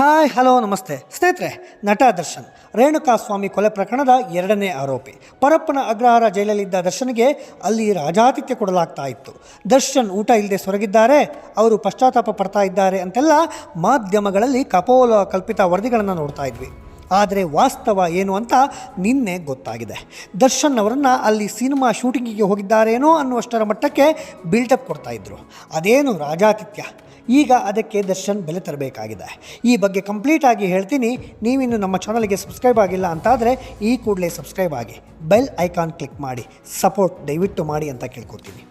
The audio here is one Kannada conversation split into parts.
ಹಾಯ್, ಹಲೋ, ನಮಸ್ತೆ. ಸ್ನೇಹಿತರೆ, ನಟ ದರ್ಶನ್ ರೇಣುಕಾ ಸ್ವಾಮಿ ಕೊಲೆ ಪ್ರಕರಣದ ಎರಡನೇ ಆರೋಪಿ. ಪರಪ್ಪನ ಅಗ್ರಹಾರ ಜೈಲಲ್ಲಿದ್ದ ದರ್ಶನ್ಗೆ ಅಲ್ಲಿ ರಾಜಾತಿಥ್ಯ ಕೊಡಲಾಗ್ತಾ ಇತ್ತು. ದರ್ಶನ್ ಊಟ ಇಲ್ಲದೆ ಸೊರಗಿದ್ದಾರೆ, ಅವರು ಪಶ್ಚಾತ್ತಾಪ ಪಡ್ತಾ ಇದ್ದಾರೆ ಅಂತೆಲ್ಲ ಮಾಧ್ಯಮಗಳಲ್ಲಿ ಕಪೋಲ ಕಲ್ಪಿತ ವರದಿಗಳನ್ನು ನೋಡ್ತಾ ಇದ್ವಿ. ಆದರೆ ವಾಸ್ತವ ಏನು ಅಂತ ನಿನ್ನೆ ಗೊತ್ತಾಗಿದೆ. ದರ್ಶನ್ ಅವರನ್ನು ಅಲ್ಲಿ ಸಿನಿಮಾ ಶೂಟಿಂಗಿಗೆ ಹೋಗಿದ್ದಾರೇನೋ ಅನ್ನುವಷ್ಟರ ಮಟ್ಟಕ್ಕೆ ಬಿಲ್ಡಪ್ ಕೊಡ್ತಾಯಿದ್ರು ಅದೇನು ರಾಜಾತಿಥ್ಯ. ಈಗ ಅದಕ್ಕೆ ದರ್ಶನ್ ಬೆಲೆ ತರಬೇಕಾಗಿದೆ. ಈ ಬಗ್ಗೆ ಕಂಪ್ಲೀಟ್ ಆಗಿ ಹೇಳ್ತೀನಿ. ನೀವಿನ್ನು ನಮ್ಮ ಚಾನಲ್ಗೆ ಸಬ್ಸ್ಕ್ರೈಬ್ ಆಗಿಲ್ಲ ಅಂತಾದರೆ ಈ ಕೂಡಲೇ ಸಬ್ಸ್ಕ್ರೈಬ್ ಆಗಿ. ಬೆಲ್ ಐಕಾನ್ ಕ್ಲಿಕ್ ಮಾಡಿ. ಸಪೋರ್ಟ್ ದಯವಿಟ್ಟು ಮಾಡಿ ಅಂತ ಕೇಳ್ಕೊತೀನಿ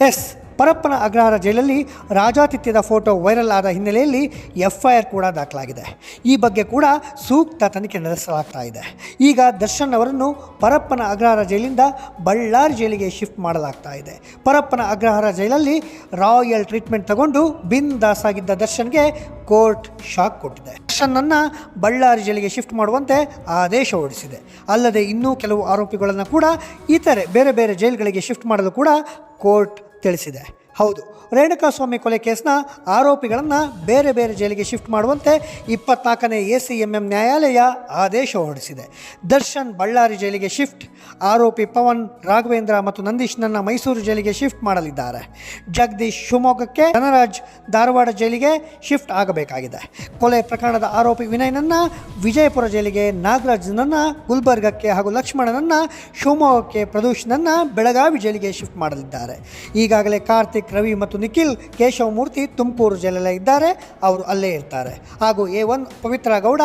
ಎಸ್ ಪರಪ್ಪನ ಅಗ್ರಹಾರ ಜೈಲಲ್ಲಿ ರಾಜಾತಿಥ್ಯದ ಫೋಟೋ ವೈರಲ್ ಆದ ಹಿನ್ನೆಲೆಯಲ್ಲಿ ಎಫ್ಐಆರ್ ಕೂಡ ದಾಖಲಾಗಿದೆ. ಈ ಬಗ್ಗೆ ಕೂಡ ಸೂಕ್ತ ತನಿಖೆ ನಡೆಸಲಾಗ್ತಾ ಇದೆ. ಈಗ ದರ್ಶನ್ ಅವರನ್ನು ಪರಪ್ಪನ ಅಗ್ರಹಾರ ಜೈಲಿಂದ ಬಳ್ಳಾರಿ ಜೈಲಿಗೆ ಶಿಫ್ಟ್ ಮಾಡಲಾಗ್ತಾ ಇದೆ. ಪರಪ್ಪನ ಅಗ್ರಹಾರ ಜೈಲಲ್ಲಿ ರಾಯಲ್ ಟ್ರೀಟ್ಮೆಂಟ್ ತಗೊಂಡು ಬಿನ್ ದಾಸಾಗಿದ್ದ ದರ್ಶನ್ಗೆ ಕೋರ್ಟ್ ಶಾಕ್ ಕೊಟ್ಟಿದೆ. ದರ್ಶನನ್ನು ಬಳ್ಳಾರಿ ಜೈಲಿಗೆ ಶಿಫ್ಟ್ ಮಾಡುವಂತೆ ಆದೇಶ ಹೊರಡಿಸಿದೆ. ಅಲ್ಲದೆ ಇನ್ನೂ ಕೆಲವು ಆರೋಪಿಗಳನ್ನು ಕೂಡ ಇತರೆ ಬೇರೆ ಬೇರೆ ಜೈಲುಗಳಿಗೆ ಶಿಫ್ಟ್ ಮಾಡಲು ಕೂಡ ಕೋರ್ಟ್ ತಿಳಿಸಿದೆ. ಹೌದು. ರೇಣುಕಾಸ್ವಾಮಿ ಕೊಲೆ ಕೇಸ್ನ ಆರೋಪಿಗಳನ್ನು ಬೇರೆ ಬೇರೆ ಜೈಲಿಗೆ ಶಿಫ್ಟ್ ಮಾಡುವಂತೆ ಇಪ್ಪತ್ನಾಲ್ಕನೇ ಎ ಸಿ ಎಂ ಎಂ ನ್ಯಾಯಾಲಯ ಆದೇಶ ಹೊರಡಿಸಿದೆ. ದರ್ಶನ್ ಬಳ್ಳಾರಿ ಜೈಲಿಗೆ ಶಿಫ್ಟ್, ಆರೋಪಿ ಪವನ್ ರಾಘವೇಂದ್ರ ಮತ್ತು ನಂದೀಶ್ನನ್ನು ಮೈಸೂರು ಜೈಲಿಗೆ ಶಿಫ್ಟ್ ಮಾಡಲಿದ್ದಾರೆ. ಜಗದೀಶ್ ಶಿವಮೊಗ್ಗಕ್ಕೆ ಧನರಾಜ್ ಧಾರವಾಡ ಜೈಲಿಗೆ ಶಿಫ್ಟ್ ಆಗಬೇಕಾಗಿದೆ. ಕೊಲೆ ಪ್ರಕರಣದ ಆರೋಪಿ ವಿನಯ್ನನ್ನು ವಿಜಯಪುರ ಜೈಲಿಗೆ ನಾಗರಾಜ್ನನ್ನು, ಗುಲ್ಬರ್ಗಕ್ಕೆ ಹಾಗೂ ಲಕ್ಷ್ಮಣನನ್ನು, ಶಿವಮೊಗ್ಗಕ್ಕೆ ಪ್ರದೂಷ್ನನ್ನು ಬೆಳಗಾವಿ ಜೈಲಿಗೆ ಶಿಫ್ಟ್ ಮಾಡಲಿದ್ದಾರೆ. ಈಗಾಗಲೇ ಕಾರ್ತಿಕ್ ರವಿ ಮತ್ತು ನಿಖಿಲ್ ಕೇಶವಮೂರ್ತಿ ತುಮಕೂರು ಜೈಲಲ್ಲೇ ಇದ್ದಾರೆ. ಅವರು ಅಲ್ಲೇ ಇರ್ತಾರೆ. ಹಾಗೂ ಎ ಒನ್ ಪವಿತ್ರ ಗೌಡ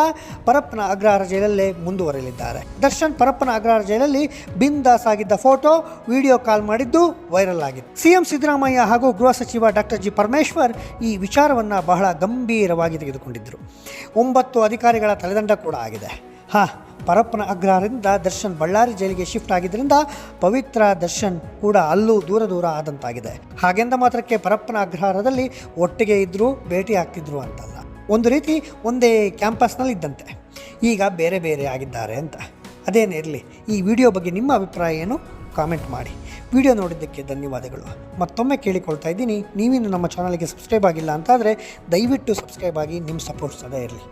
ಪರಪ್ಪನ ಅಗ್ರಹಾರ ಜೈಲಲ್ಲೇ ಮುಂದುವರೆಯಲಿದ್ದಾರೆ. ದರ್ಶನ್ ಪರಪ್ಪನ ಅಗ್ರಹಾರ ಜೈಲಲ್ಲಿ ಬಿಂದಾಸ್ ಆಗಿದ್ದ ಫೋಟೋ ವಿಡಿಯೋ ಕಾಲ್ ಮಾಡಿದ್ದು ವೈರಲ್ ಆಗಿತ್ತು. ಸಿಎಂ ಸಿದ್ದರಾಮಯ್ಯ ಹಾಗೂ ಗೃಹ ಸಚಿವ ಡಾಕ್ಟರ್ ಜಿ ಪರಮೇಶ್ವರ್ ಈ ವಿಚಾರವನ್ನು ಬಹಳ ಗಂಭೀರವಾಗಿ ತೆಗೆದುಕೊಂಡಿದ್ದರು ಒಂಬತ್ತು ಅಧಿಕಾರಿಗಳ ತಲೆದಂಡ ಕೂಡ ಆಗಿದೆ. ಹಾ ಪರಪ್ಪನ ಅಗ್ರಹಾರದಿಂದ ದರ್ಶನ್ ಬಳ್ಳಾರಿ ಜೈಲಿಗೆ ಶಿಫ್ಟ್ ಆಗಿದ್ದರಿಂದ ಪವಿತ್ರ ದರ್ಶನ್ ಕೂಡ ಅಲ್ಲೂ ದೂರ ದೂರ ಆದಂತಾಗಿದೆ. ಹಾಗೆಂದ ಮಾತ್ರಕ್ಕೆ ಪರಪ್ಪನ ಅಗ್ರಹಾರದಲ್ಲಿ ಒಟ್ಟಿಗೆ ಇದ್ದರೂ ಭೇಟಿ ಆಗ್ತಿದ್ರು ಅಂತಲ್ಲ. ಒಂದು ರೀತಿ ಒಂದೇ ಕ್ಯಾಂಪಸ್ನಲ್ಲಿ ಇದ್ದಂತೆ. ಈಗ ಬೇರೆ ಬೇರೆ ಆಗಿದ್ದಾರೆ ಅಂತ. ಅದೇನೇ ಇರಲಿ, ಈ ವಿಡಿಯೋ ಬಗ್ಗೆ ನಿಮ್ಮ ಅಭಿಪ್ರಾಯ ಏನು? ಕಾಮೆಂಟ್ ಮಾಡಿ. ವಿಡಿಯೋ ನೋಡಿದ್ದಕ್ಕೆ ಧನ್ಯವಾದಗಳು. ಮತ್ತೊಮ್ಮೆ ಕೇಳಿಕೊಳ್ತಾ ಇದ್ದೀನಿ, ನೀವಿನ್ನು ನಮ್ಮ ಚಾನಲ್ಗೆ ಸಬ್ಸ್ಕ್ರೈಬ್ ಆಗಿಲ್ಲ ಅಂತಾದರೆ ದಯವಿಟ್ಟು ಸಬ್ಸ್ಕ್ರೈಬ್ ಆಗಿ ನಿಮ್ಮ ಸಪೋರ್ಟ್ಸ್ ಅದೇ ಇರಲಿ.